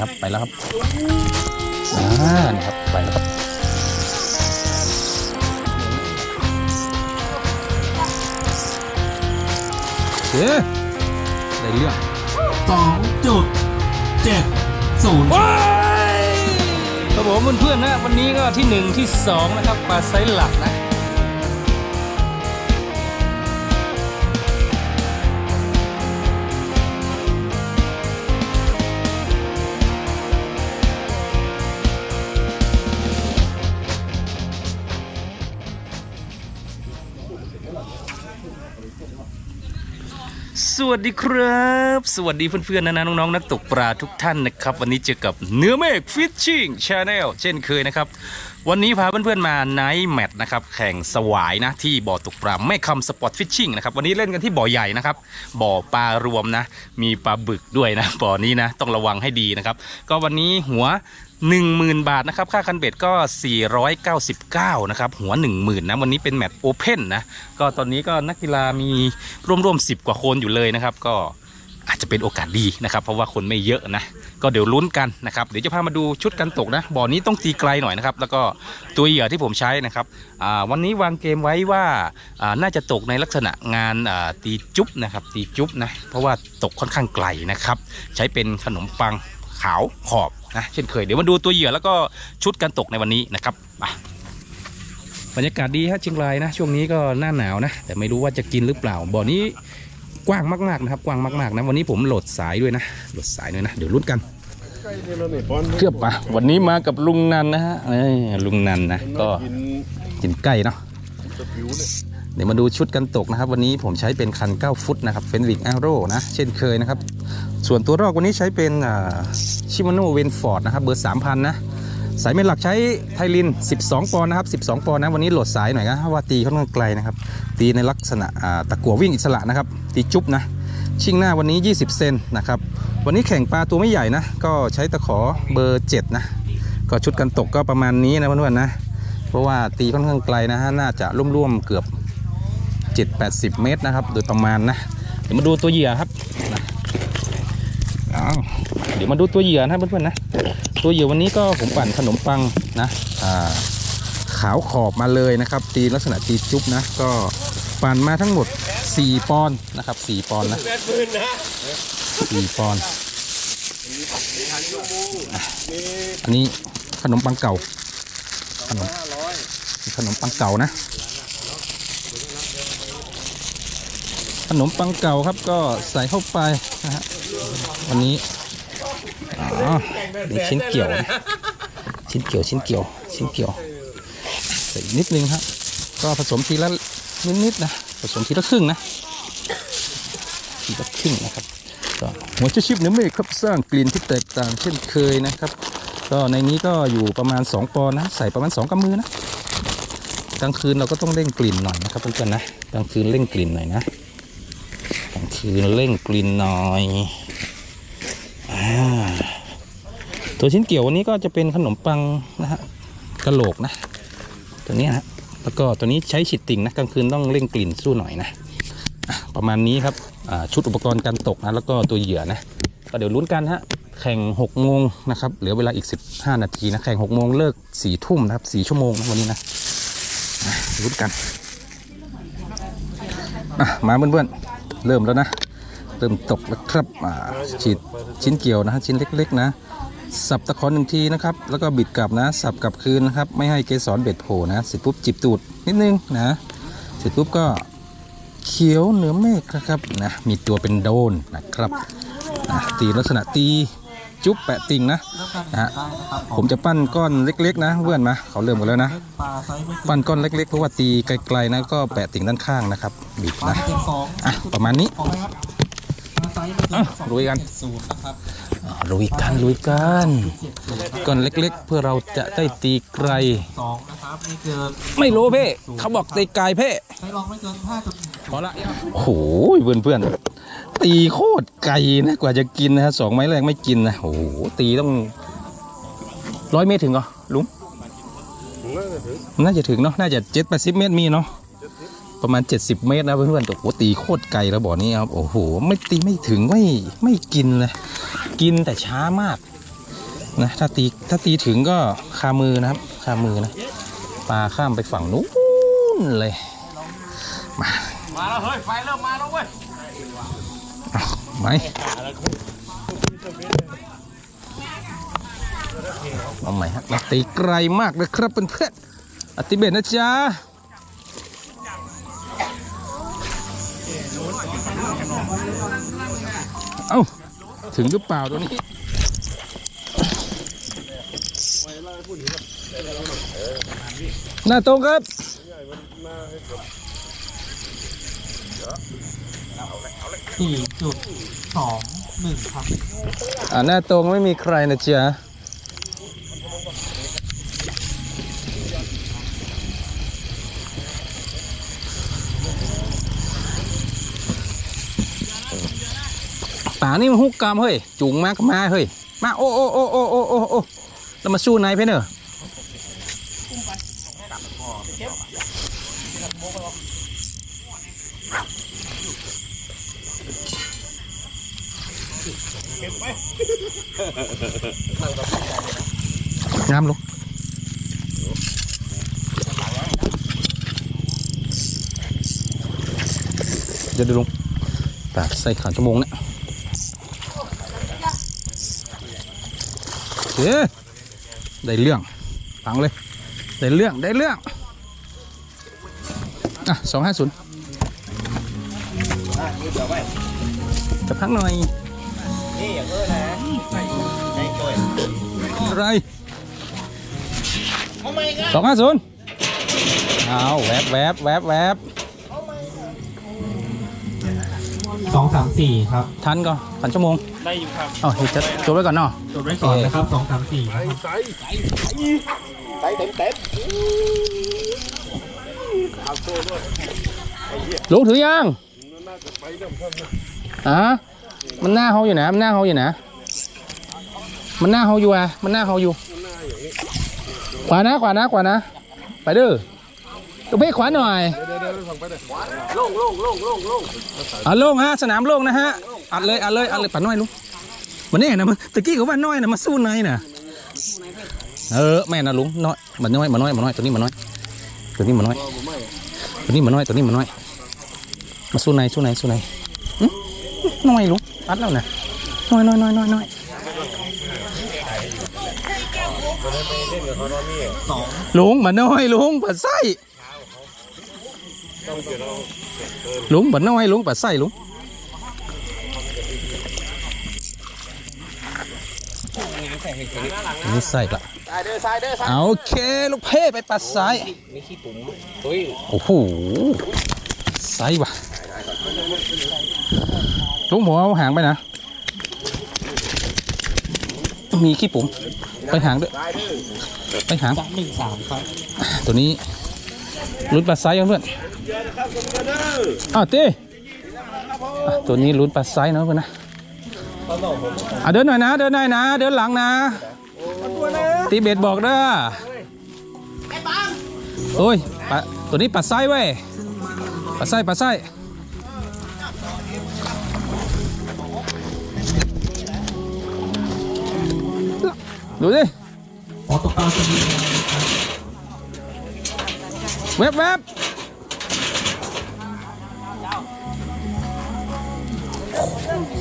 ครับ ไปแล้วครับอ่านี่ครับ ไปแล้วครับเอ๊ะได้เรื่องสองจุดเจ็ดศูนย์ว้ายครับผมเพื่อนๆนะ วันนี้ก็ที่หนึ่งที่สองนะครับปลาไซส์หลักนะ วัสดีครับ สวัสดีเพื่อนๆนะนะน้องๆนักตกปลาทุกท่านนะครับ วันนี้เจอกับเนื้อเมฆฟิชชิ่งชาแนลเช่นเคยนะครับ วันนี้พาเพื่อนๆมาไนท์แมทนะครับแข่งสวายนะที่บ่อตกปลาแม่คำสปอตฟิชชิ่งนะครับวันนี้เล่นกันที่บ่อใหญ่นะครับบ่อปลารวมนะ มีปลาบึกด้วยนะบ่อนี้นะต้องระวังให้ดีนะครับ ก็วันนี้หัว 10,000 บาทนะครับค่าคันเบ็ดก็ 499 นะครับหัว 10,000นะวันนี้เป็นแมตช์โอเพนนะก็ตอนนี้ก็นักกีฬามีร่วมๆ 10 กว่าคนอยู่เลยนะครับ ก็อาจจะเป็นโอกาสดีนะครับ เพราะว่าคนไม่เยอะนะ ก็เดี๋ยวลุ้นกันนะครับเดี๋ยวจะพามาดูชุดกันตกนะบ่อนี้ต้องตีไกลหน่อยนะครับแล้วก็ตัวเหยื่อที่ผมใช้นะครับวันนี้วางเกมไว้ว่าน่าจะตกในลักษณะงานตีจุ๊บนะครับตีจุ๊บนะเพราะว่าตกค่อนข้างไกลนะครับใช้เป็นขนมปังขาวขอบนะเช่นเคยเดี๋ยวมาดูตัวเหยื่อแล้วก็ชุดการตกในวันนี้นะครับบรรยากาศดีฮะเชียงรายนะช่วงนี้ก็หน้าหนาวนะแต่ไม่รู้ว่าจะกินหรือเปล่าบ่อนี้ กว้างมากๆนะครับกว้างมากๆนะวันนี้ผมโหลดสายด้วยนะโหลดสายด้วยนะเดี๋ยวลุ้นกันเทียบปะวันนี้มากับลุงนันนะฮะเอ้ยลุงนันนะก็กินใกล้เนาะเดี๋ยวมาดูชุดกันตกนะครับ วันนี้ผมใช้เป็นคัน 9 ฟุตนะครับเฟนวิกแอโร่นะเช่นเคยนะครับ ส่วนตัวรอกวันนี้ใช้เป็นชิมาโนเวนฟอร์ดนะครับเบอร์ 3,000 นะ สายเมนหลักใช้ไทลิน 12 ปอนด์นะครับ 12 ปอนด์นะวันนี้โหลดสายหน่อยนะเพราะว่าตีค่อนข้างไกลนะครับ ตีในลักษณะตะกั่ววิ่งอิสระนะครับ ตีจุ๊บนะ ชิงหน้าวันนี้ 20 เซนนะครับ วันนี้แข่งปลาตัวไม่ใหญ่นะ ก็ใช้ตะขอเบอร์ 7 นะ ก็ชุดกันตกก็ประมาณนี้นะเพื่อนๆนะ เพราะว่าตีค่อนข้างไกลนะฮะ น่าจะร่วมๆเกือบ 7-80 เมตรนะครับ โดยประมาณนะ เดี๋ยวมาดูตัวเหยื่อครับเดี๋ยวมาดูตัวเหยื่อนะเพื่อนๆนะ ตัวเหยื่อวันนี้ก็ผมปั่นขนมปังนะขาวขอบมาเลยนะครับตีลักษณะตีจุ๊บนะ ก็ปั่นมาทั้งหมด 4 ปอนนะครับ 4 ปอนนะ4ปอนอันนี้ขนมปังเก่า ขนมขนมปังเก่านะ ขนมปังเก่าครับก็ใส่เข้าไปนะฮะวันนี้ อ๋อนี่ชิ้นเกี่ยว ชิ้นเกี่ยว ชิ้นเกี่ยว ชิ้นเกี่ยวใส่นิดนึงครับ ก็ผสมทีละนิดๆนะ ผสมทีละครึ่งนะ ทีละครึ่งนะครับก็หัวเชชิปเนื้อเมฆครับสร้างกลิ่นที่แตกต่างเช่นเคยนะครับ ก็ในนี้ก็อยู่ประมาณ 2 ปอนนะ ใส่ประมาณ 2กำมือนะ กลางคืนเราก็ต้องเร่งกลิ่นหน่อยนะครับเพื่อนๆนะ กลางคืนเร่งกลิ่นหน่อยนะ กลางคืนเร่งกลิ่นหน่อย ตัวชิ้นเกี่ยววันนี้ก็จะเป็นขนมปังนะฮะกระโหลกนะ ตัวนี้นะฮะแล้วก็ตัวนี้ใช้ฉิดติ่งนะกลางคืนต้องเร่งกลิ่นสู้หน่อยนะประมาณนี้ครับชุดอุปกรณ์การตกนะแล้วก็ตัวเหยื่อนะก็เดี๋ยวลุ้นกันฮะแข่ง6โมงนะครับเหลือเวลาอีก 15 นาทีนะแข่ง6โมงเลิก4ทุ่มนะครับ4ชั่วโมงนะวันนี้นะลุ้นกันมาเพื่อนๆเริ่มแล้วนะ เริ่มตกแล้วครับฉีดชิ้นเกี่ยวนะฮะชิ้นเล็กๆนะ สับตะขอหนึ่งทีนะครับ แล้วก็บิดกลับนะ สับกลับคืนนะครับ ไม่ให้เกสรเบ็ดโผล่นะเสร็จปุ๊บจิบตูดนิดนึงนะเสร็จปุ๊บก็เขียวเหนือเมฆนะครับนะมีตัวเป็นโดนนะครับอะตีลักษณะตีจุ๊บแปะติ่งนะนะฮะผมจะปั้นก้อนเล็กๆ นะเพื่อนมาเขาเริ่มกันแล้วนะ ปั้นก้อนเล็กๆเพราะว่าตีไกลๆนะก็แปะติ่งด้านข้างนะครับ บิดนะอะประมาณนี้ องไหมครับปลาไซส์ไม่เกินอะสองลุยกันเจ็ดศูนย์นะครับอะลุยกันลุยกันเจ็ดศูนย์ครับก้อนเล็กๆ เพื่อเราจะได้ตีไกล สองนะครับไม่เกินไม่รู้เพ่เขาบอกตีไกลเพ่ใช้ลองไม่เกินห้าจุดพอละโอ้โหเพื่อนเพื่อนๆตีโคตรไกลนะกว่าจะกินนะฮะสองไม้แรกไม่กินนะโอ้โหตีต้องร้อยเมตรถึงเหรอลุงน่าจะถึงเนาะน่าจะเจ็ดแปดสิบเมตรมีเนาะ ประมาณ 70 เมตรนะเพื่อนๆแต่โอ้โหตีโคตรไกลแล้วบ่อนี้ครับโอ้โหไม่ตีไม่ถึงไม่ไม่กินเลยกินแต่ช้ามากนะถ้าตีถ้าตีถึงก็คามือนะครับคามือนะปลาข้ามไปฝั่งนู้นเลยมามาแล้วเฮ้ยไฟเริ่มมาแล้วเว้ยเอาไหมเอาใหม่ฮะเราตีไกลมากเลยครับเพื่อนๆอติเบตนะจ๊ะ เอ้า ถึงหรือเปล่าตัวนี้หน้าตรงครับสี่จุดสองหนึ่งครับ อ่าหน้าตรงไม่มีใครนะจ๊ะ ป่านี่มันฮุกกามเฮ้ยจุงมากมาเฮ้ยมาโอ้โอ้โอ้โอ้โอ้โอ้โอ้แล้วมาสู้นายเพื่อนเนอร์งามลงเดี๋ยวดูลงปากใส่ขาชั่วโมงเนี่ย โอเคได้เรื่องฟังเลย ได้เรื่องได้เรื่องอะสองห้าศูนย์จะพักหน่อยนี่อย่างเออนะใช่ใช่ตัวอะไรทำไมกันสองห้าศูนย์เอาแวบแวบแวบแวบสองสามสี่ครับ ทันก็พันชั่วโมง ได้อยู่ครับเอ๋อจะจบไว้ก่อนเนาะจดไว้ก่อนนะครับสองสามสี่นะครับใส่เต็มเต็มลุงถือยังอะมันหน้าเขาอยู่นะ มันหน้าเขาอยู่นะ มันหน้าเขาอยู่อะ มันหน้าเขาอยู่ ขวานะ ขวานะ ขวานะ ไปเด้อตัวเพ่ขวาหน่อยโล่งโล่งโล่งโล่งโล่งอะโล่งฮะ สนามโล่งนะฮะ อัดเลยอัดเลยอัดเลยปัดน้อยลุงมันนี่นะมันตะกี้เขาว่าน้อยนะมาสู้ในน่ะเออแม่นะลุงน้อยมันน้อยมันน้อยมันน้อยตัวนี้มันน้อยตัวนี้มันน้อยตัวนี้มันน้อยตัวนี้มันน้อยมาสู้ในสู้ในสู้ในน้อยลุงอัดแล้วนะน้อยน้อยน้อยน้อยน้อยสองลุงมาน้อยลุงปัดไส้ลุงบัดน้อยลุงปัดไส้ลุง นี่ใส่ละซ้ายเด้อซ้ายเด้อซ้ายเอาโอเคลูกเพ่ไปปัดซ้ายมีขี้ปุ๋มตุ้ยโอ้โหไซส์ว่ะลุงหมูเอาหางไปนะ มีขี้ปุ๋มไปหางด้วยซ้ายเด้อไปหางสามหนึ่งสามครับ ตัวนี้ลุ้นปลาไซส์เพื่อนอ้าวเต้อะตัวนี้ลุ้นปลาไซส์นะเพื่อนนะ อะเดินหน่อยนะ เดินหน่อยนะ เดินหลังนะตีเบ็ดบอกเด้อโอ้ยปลาตัวนี้ปลาไซส์เว้ยปลาไซส์ปลาไซส์ดูดิขอตกปลาจะมีนะครับแวบแวบ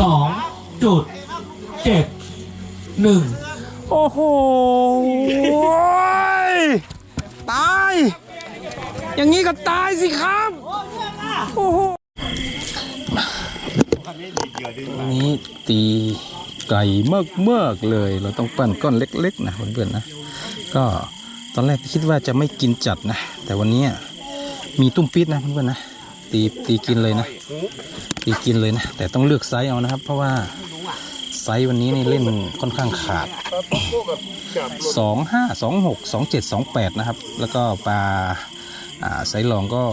สอง จุดเจ็ดหนึ่งโอ้โหตาย อย่างนี้ก็ตายสิครับ โอ้โหวันนี้ตีไก่เมือกเมือกๆเลย เราต้องปั้นก้อนเล็กๆนะเพื่อนๆนะ ก็ตอนแรกคิดว่าจะไม่กินจัดนะ แต่วันนี้มีตุ้มปิดนะเพื่อนๆนะ ตีตีกินเลยนะ ตีกินเลยนะ แต่ต้องเลือกไซส์เอานะครับ เพราะว่าไซส์วันนี้นี่เล่นค่อนข้างขาดสองห้าสองหกสองเจ็ดสองแปดนะครับ แล้วก็ปลาไซส์รองก็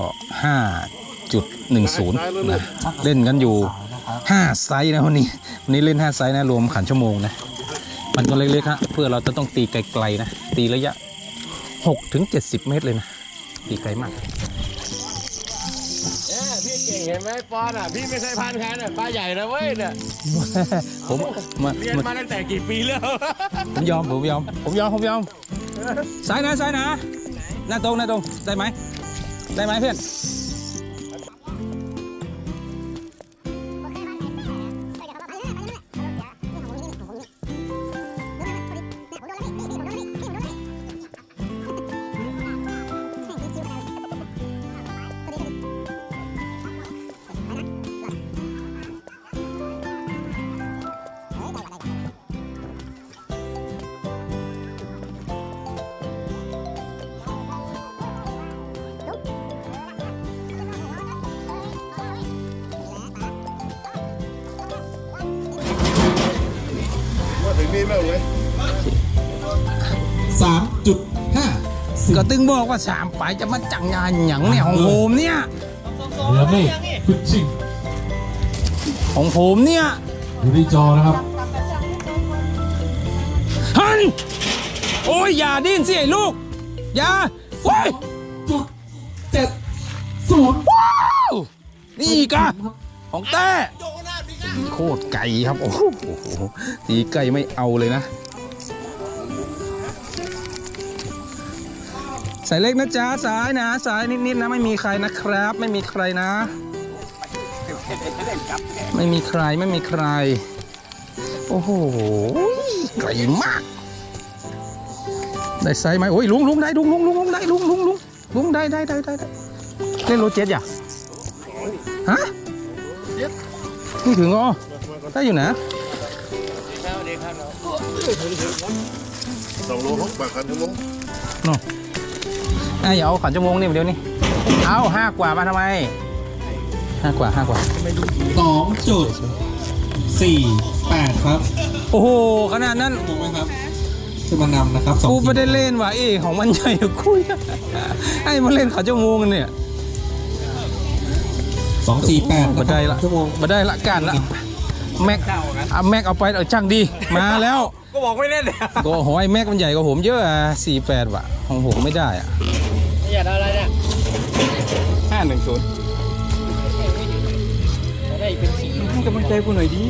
ห้าจุดหนึ่งศูนย์นะ เล่นกันอยู่ห้าไซส์นะวันนี้ วันนี้เล่นห้าไซส์นะ รวมขันชั่วโมงนะ มันก็เล็กๆฮะเพื่อเราจะต้องตีไกลๆนะ ตีระยะหกถึงเจ็ดสิบเมตรเลยนะ ตีไกลมาก เก่งเห็นไหมปอนอะพี่ไม่เคยพันใครน่ะปลาใหญ่นะเว้ยเนี่ยผมมาเรียนมาตั้งแต่กี่ปีแล้วผมยอมผมยอมผมยอมผมยอมซ้ายนะซ้ายนะหน้าตรงหน้าตรงได้ไหมได้ไหมเพื่อน สามจุดห้าสิบก็ตึงบอกว่าสามไปจะมาจังงานหยังเนี่ยของผมเนี่ยเหนือเมฆฟิชชิ่งของผมเนี่ยอยู่ที่จอนะครับฮันโอ้ยอย่าดิ้นสิไอ้ลูก อย่าเว้ยจุดเจ็ดศูนย์ว้าวนี่อีกอะของแต้ โคตรไก่ครับ โอ้โหตีไก่ไม่เอาเลยนะ สายเล็กนะจ๊ะสายนะสายนิดๆนะ ไม่มีใครนะครับ ไม่มีใครนะ ไม่มีใครไม่มีใคร โอ้โหไกลมาก ได้ไซส์ไหมโอ้ยลุงลุงได้ลุงลุงลุงลุงได้ลุงลุงลุงลุงได้ได้ได้ได้ได้เล่นโรเจ็ตอย่าฮะ นี่ถึงอ๋อได้อยู่นะสองโลหกบาทครับผมอะอย่าเอาขันจมูกนี่เดี๋ยวนี้เอาห้ากว่ามาทำไมห้ากว่าห้ากว่าสองจุดสี่แปดครับ โอ้โหขนาดนั้นถูกไหมครับจะมานำนะครับสองกูไม่ได้เล่นว่ะเอ้ของมันใหญ่กว่าคุยไอ้มาเล่นขันจมูกกันเนี่ย สองสี่แปดมาได้ละชั่วโมงมาได้ละกันละแม็กเอาแม็กเอาไปเออช่างดี มาแล้ว ก็บอกไม่เล่นเลยก็หอยแม็กมันใหญ่กว่าผมเยอะอะสี่แปดว่ะของผมไม่ได้อะอยากได้อะไรเนี่ยห้าหนึ่งศูนย์จะได้เป็นสีให้กำลังใจกูหน่อยดิ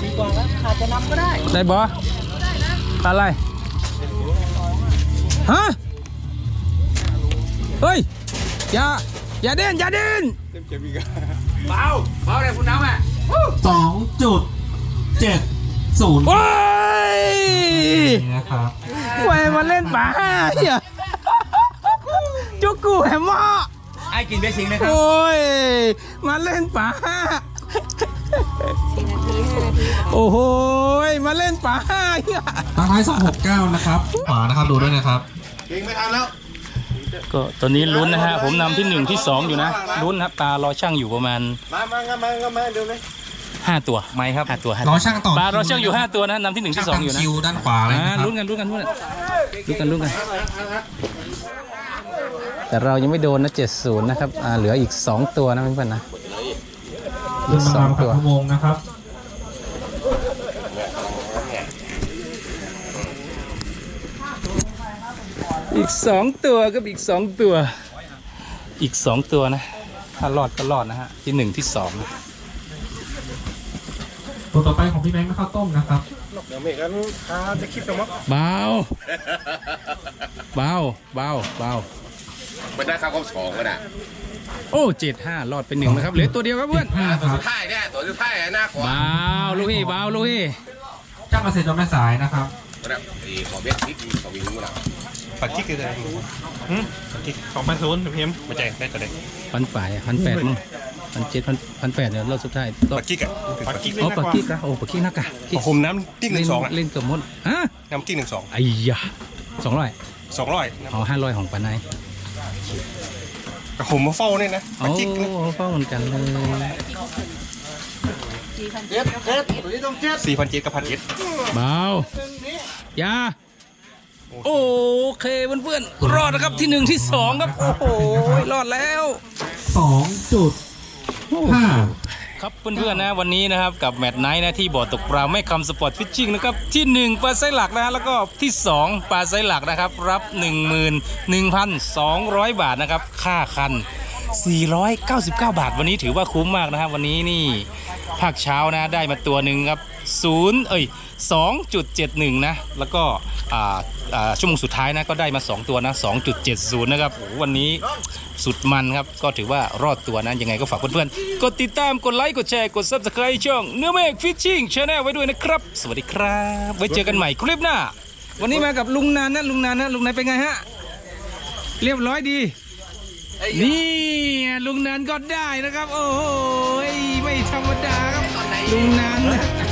สีกว่าแล้วอาจจะนำก็ได้ ได้บออะไรฮะเฮ้ยอย่า อย่าเด่นอย่าเด่นเบาเบาเลยคุณน้ำอะสองจุดเจ็ดศูนย์โอ้ยนะครับไว้มาเล่นป่าเฮียจุกกูแหมหมอไอ้กินเบสิงนะครับโอ้ยมาเล่นป่าโอ้โหยมาเล่นป่าเฮียทางท้ายสองหกเก้านะครับขวานะครับดูด้วยนะครับเก่งไม่ทันแล้ว ก็ตอนนี้ลุ้นนะฮะผมนำที่หนึ่งที่สองอยู่นะลุ้นนะครับตารอช่างอยู่ประมาณมา มามามามาเดี๋ยวเลยห้าตัวไม่ครับห้าตัวห้ารตัอวช่างต่อปลารอช่างอยู่ห้าตัวนะนำที่หนึ่งที่สองอยู่นะคิวด้านขวาเลยอ่านะครับลุ้นกันลุ้นกันลุ้นกันลุ้นกันลุ้นกัน แต่เรายังไม่โดนนะ70นะครับอ่าเหลืออีก2ตัวนะเพื่อนๆนะเดินมากับชั่วโมงนะครับ อีก2ตัวกับอีก2ตัว อีก2ตัวนะ ถ้ารอดก็รอดนะฮะ ที่1ที่2นะตัวต่อไปของพี่แบงค์ข้าวต้มนะครับเดี๋ยวเมฆกันพาจะคลิปกันมั้งเบาเบาเบาเบาไม่ได้ข้าวกล้องสองกันอะโอ้เจ็ดห้ารอดไปหนึ่งนะครับเหลือตัวเดียวครับเพื่อนห้าคตัวรับสุดท้ายเนี่ยตัวสุดท้ายหน้าขวาเบาลูกพี่เบาลูกพี่จ้างเกษตรจอมแม่สายนะครับแบบอีขอเบ็ดนิดขอวิ่งนู่นอะ ปักกิ๊กเลยหืมปักกิ๊กสองพันศูนย์เพียมมาแจกได้ตัวเด็กพันป่ายพันแปดมั้งพันเจ็ดพันพันแปดเนี่ยรอบสุดท้ายรอบปักกิ๊กอะปักกิ๊กอ๋อปักกี้กะโอ้ปักกี้นักกะผมน้ำกิ๊กหนึ่งสองอะเล่นเกือบหมดฮะน้ำกิ๊กหนึ่งสองไอ้ยะสองร้อยสองร้อยเอาห้าร้อยของปานายกับผมมาเฝ้าเนี่ยนะโอ้ปักกิ๊กนะเฝ้าเหมือนกันเลยเจ็ดเจ็ดตัวนี้ต้องเจ็ดสี่พันเจ็ดกับพันเจ็ดเบาอย่า โอเคเพื่อนๆรอดนะครับที่หนึ่งที่สองครับ โอ้โหรอดแล้วสองจุดห้าครับเพื่อนๆนะวันนี้นะครับกับแมตช์ไนท์นะที่บ่อตกปลาไม่คำสปอร์ตฟิชชิ่งนะครับที่1ปลาไซหลักนะฮะแล้วก็ที่2ปลาไซหลักนะครับ รับ11,200บาทนะครับ ค่าคัน 499 บาท วันนี้ถือว่าคุ้มมากนะครับวันนี้นี่ภาคเช้านะได้มาตัวหนึ่งครับ0เอ้ย 2.71 นะ แล้วก็ชั่วโมงสุดท้ายนะก็ได้มา 2 ตัวนะ 2.70 นะครับวันนี้สุดมันครับ ก็ถือว่ารอดตัวนะยังไงก็ฝากเพื่อนๆ กดติดตาม กดไลค์ กดแชร์ กด Subscribe ช่องเนื้อเมฆฟิชชิ่งชาแนลไว้ด้วยนะครับ สวัสดีครับ ไว้เจอกันใหม่คลิปหน้า วันนี้มากับลุงนันนะ ลุงนันนะ ลุงนันเป็นไงฮะ เรียบร้อยดี นี่ ลุงนันก็ได้นะครับ โอ้โหไม่ธรรมดาครับ ลุงนันนะ